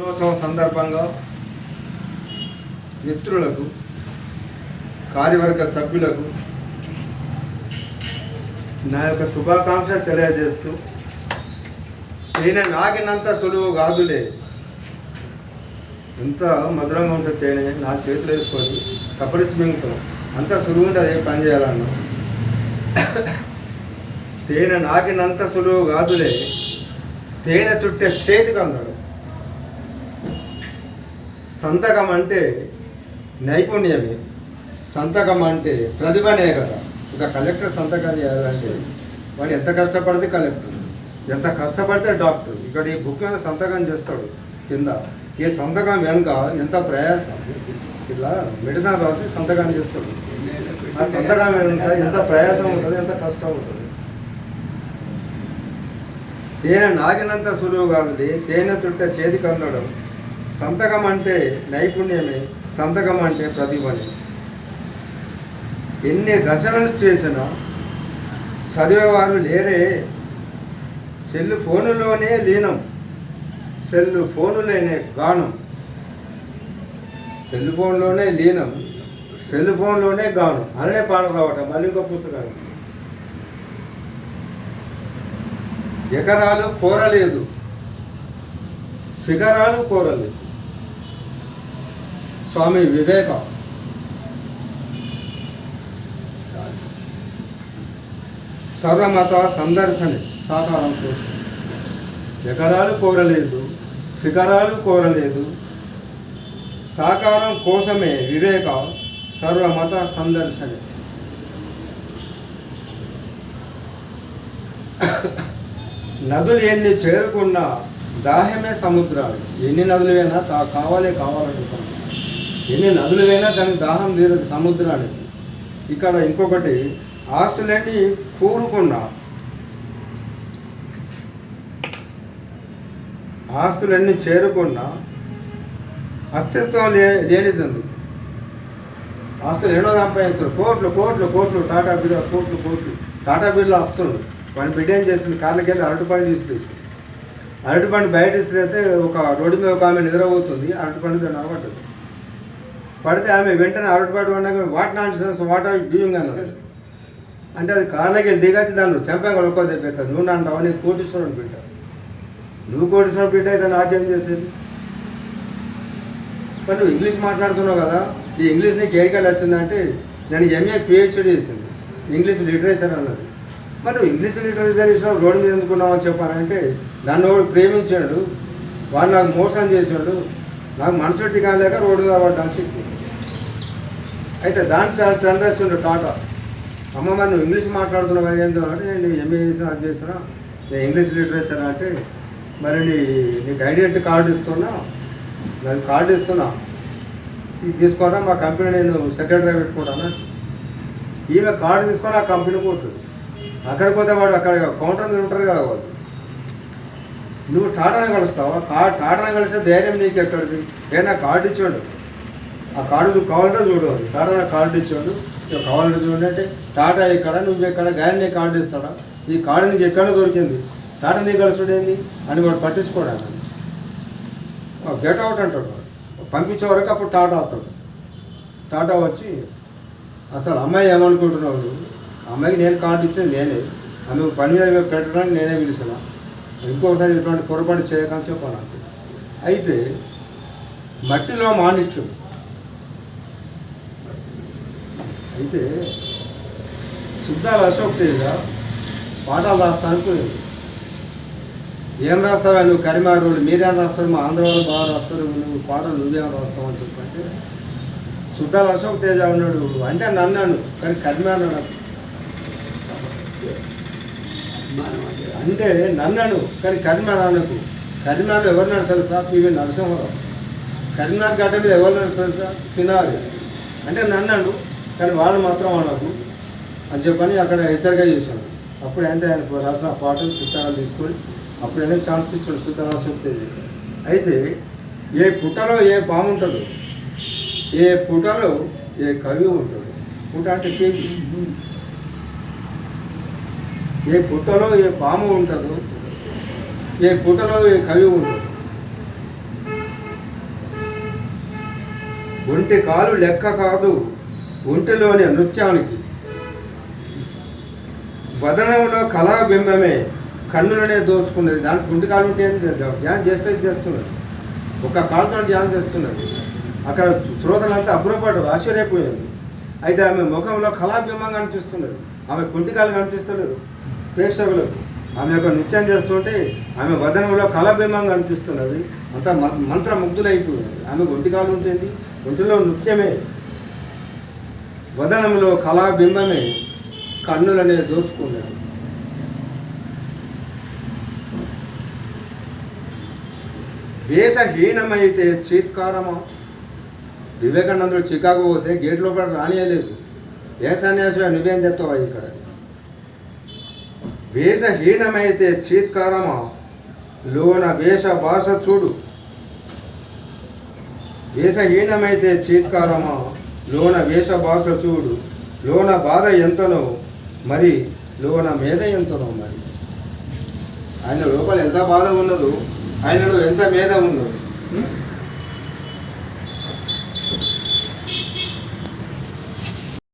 దినోత్సవం సందర్భంగా మిత్రులకు కార్యవర్గ సభ్యులకు నా యొక్క శుభాకాంక్ష తెలియజేస్తూ తేనె నాకినంత సులువు కాదులే. ఎంత మధురంగా ఉంటుంది తేనె నా చేతులు వేసుకొని సపరిచి మింగుతాం. అంత సులువు ఉంటుంది ఏ పని చేయాలన్నా. తేనె నాకినంత సులువు కాదులే. తేనె చుట్టే చేతికి అందడు. సంతకం అంటే నైపుణ్యమే. సంతకం అంటే ప్రతిభనే కదా. ఇక కలెక్టర్ సంతకం చేయాలంటే వాడు ఎంత కష్టపడితే కలెక్టర్. ఎంత కష్టపడితే డాక్టర్. ఇక్కడ ఈ బుక్ మీద సంతకం చేస్తాడు. కింద ఈ సంతకం వెనుక ఎంత ప్రయాసం. ఇట్లా మెడిసిన్ రాసి సంతకాన్ని చేస్తాడు. ఆ సంతకం వెనుక ఎంత ప్రయాసం ఉంటుంది ఎంత కష్టం ఉంటుంది. తేనె నాగినంత సులువు కాదు తేనె తుట్ట చేతికి అందడం. సంతకం అంటే నైపుణ్యమే సంతకం అంటే ప్రతిభనే. ఎన్ని రచనలు చేసినా చదివేవారు లేరే. సెల్ ఫోనులోనే లీనం. సెల్ ఫోనులోనే గానం సెల్ ఫోన్లోనే లీనం. సెల్ ఫోన్లోనే గానం అనే పాట రావటం మళ్ళీ ఇంకో పుస్తకాలు. ఎకరాలు కోరలేదు. శిఖరాలు కోరలేదు. స్వామి వివేక. సర్వమత సందర్శన సాకారం కోసం. ఎకరాలు కోరలేదు శిఖరాలు కోరలేదు. సాకారం కోసమే వివేక సర్వమత సందర్శన. నదులు ఎన్ని చేరుకున్నా దాహమే సముద్రాలు. ఎన్ని నదులు అయినా తా కావాలే కావాలంటే ఎన్ని నదులు అయినా దానికి దాహం తీరదు సముద్రానికి ఇక్కడ ఇంకొకటి ఆస్తులన్నీ కూరుకున్నా ఆస్తులన్నీ చేరుకున్నా అస్తిత్వం లే లేనిదందు. ఆస్తులు ఎన్నో సంపాదిస్తారు కోట్లు కోట్లు కోట్లు టాటా బిర్లా కోట్లు కోట్లు. టాటా బిర్లా వస్తుంది. వాడిని బిడ్డ ఏం చేస్తుంది? కార్లకెళ్ళి అరటిపండు తీసుకొచ్చి అరటిపండు బయట ఇస్తే ఒక రోడ్డు మీద ఒక ఆమె నిద్రపోతుంది. అరటిపండు దాన్ని అలవాటుంది పడితే ఆమె వెంటనే అరటిపాటు ఉండగా what not sense what are doing అన్నారు అంటే అది కార్లోకి వెళ్ళి దిగచ్చి దాన్ని చెంపంగా ఒక్క తెప్పిస్తాను నువ్వు అంటావు నేను కోటీశ్వరుని బిడ్డ నువ్వు కోటీశ్వరుని బిడ్డ అయితే నాకేం చేసేది? మరి నువ్వు ఇంగ్లీష్ మాట్లాడుతున్నావు కదా ఈ ఇంగ్లీష్ నీకు ఏడికెళ్ళి వచ్చిందంటే నేను ఎంఏ పిహెచ్డి చేసింది. ఇంగ్లీష్ లిటరేచర్ అన్నది. మరి నువ్వు ఇంగ్లీష్ లిటరేచర్ ఇష్టం రోడ్డు మీద ఎందుకున్నావు అని చెప్పానంటే నన్ను వాడు ప్రేమించాడు వాడు నాకు మోసం చేసాడు నాకు మనసుట్టి కాలేక రోడ్డు మీద చెప్పి. అయితే దాని తండ్రి వచ్చిండు టాటా. అమ్మ మరి నువ్వు ఇంగ్లీష్ మాట్లాడుతున్నావు కదా ఏం అంటే నేను ఎంఏ చేసిన అది చేసిన నేను ఇంగ్లీష్ లిటరేచర్ అంటే మరి నీ నీకు ఐడెంటిటీ కార్డు ఇస్తున్నా. నాకు కార్డు ఇస్తున్నా. ఇది తీసుకోరా మా కంపెనీ నేను సెక్రటరీ పెట్టుకుంటాను? ఈమె కార్డు తీసుకొని ఆ కంపెనీ పోతుంది. అక్కడికి పోతే వాడు అక్కడ కౌంటర్ ఉంటారు కదా వాళ్ళు నువ్వు టాటాను కలుస్తావా? కా టాటాను కలిస్తే ధైర్యం నీకు ఎక్కడిది? ఏనా కార్డు ఇచ్చాడు. ఆ కార్డు నువ్వు కావాలంటే చూడవాలి టాటా నాకు కార్డు ఇచ్చాడు. నువ్వు కావాలంటే చూడండి అంటే టాటా ఇక్కడ నువ్వు ఎక్కడ గాయని నీకు కార్డు ఇస్తాడా? ఈ కార్డు నీకు ఎక్కడ దొరికింది? టాటా నీకు కలుసుడేంది అని వాడు పట్టించుకోవడానికి గెట్ అవుట్ అంటాడు వాడు. పంపించే వరకు అప్పుడు టాటా అవుతాడు టాటా వచ్చి అసలు అమ్మాయి ఏమనుకుంటున్నావు అమ్మాయికి నేను కార్డు ఇచ్చేది నేనే. ఆమె పని మీద పెట్టడానికి నేనే పిలిచిన ఇంకోసారి ఇటువంటి పొరపాటు చేయకని చెప్పాను అయితే మట్టిలో మాణిక్యం. అయితే శుద్ధాలు అశోక్ తేజ పాఠాలు రాస్తా పోయింది ఏం రాస్తావా నువ్వు కరిమారు వాళ్ళు మీరేం రాస్తారు? మా ఆంధ్ర వాళ్ళు బాగా రాస్తారు. నువ్వు పాటలు నువ్వేం రాస్తావు అని చెప్పంటే శుద్ధాలు అశోక్ తేజ ఉన్నాడు. అంటే నన్నాను కానీ కరిమారు నాకు అంటే నన్నను కానీ కరీంనగర్ అనకు కరీంనగర్ ఎవరినాడు తెలుసా పివి నరసింహరావు. కరీంనగర్ గడ్డ మీద ఎవరినాడు తెలుసా సినారి. అంటే నన్నను కానీ వాళ్ళు మాత్రం అనకు అని చెప్పని అక్కడ హెచ్చరిక చేశాను అప్పుడు ఎంత ఆయన రాసిన పాటలు పుస్తకాలు తీసుకొని అప్పుడు ఏదో ఛాన్స్ ఇచ్చాడు సుద్ద చెప్తే అయితే ఏ పుట్టలో ఏ పాము ఉంటుందో ఏ పుటలో ఏ కవి ఉంటుంది పుట అంటే పేరు? ఏ పుట్టలో ఏ పాము ఉంటుందో ఏ పుటలో ఏ కవి ఉంటుంది. ఒంటి కాలు లెక్క కాదు ఒంటిలోని నృత్యానికి. వదనంలో కళాబింబమే కన్నులనే దోచుకున్నది. దానికి ఒంటి కాలు ఉంటే ధ్యానం చేస్తే చేస్తున్నది. ఒక కాలుతో ధ్యానం చేస్తున్నది. అక్కడ శ్రోతలంతా అబ్బురపడ్డారు ఆశ్చర్యపోయారు అయితే ఆమె ముఖంలో కళాబింబం కనిపిస్తున్నది. ఆమె కుంటికాలు కనిపిస్తలేదు ప్రేక్షకులకు ఆమె యొక్క నృత్యం చేస్తుంటే ఆమె వదనంలో కళాబింబం కనిపిస్తున్నది. అంత మ- మంత్రముగ్ధులైపోయింది ఆమె ఒంటికాలు ఉంటుంది ఒంటిలో నృత్యమే. వదనంలో కళాబింబమే కన్నులనే దోచుకున్నది. వేషహీనమైతే చీత్కారమా? వివేకానందుడు చికాగో పోతే గేట్ లోపల రానియలేదు. ఏ సన్యాసి నువ్వేం చెప్తావా ఇక్కడ? వేషహీనమైతే చీత్కారమా? లోన వేష భాష చూడు. వేషహీనమైతే చీత్కారమా? లోన వేష భాష చూడు. లోన బాధ ఎంతనో మరి లోన మేధ ఎంతనో మరి. ఆయన లోపల ఎంత బాధ ఉన్నదో ఆయనలో ఎంత మేధ ఉన్నదో.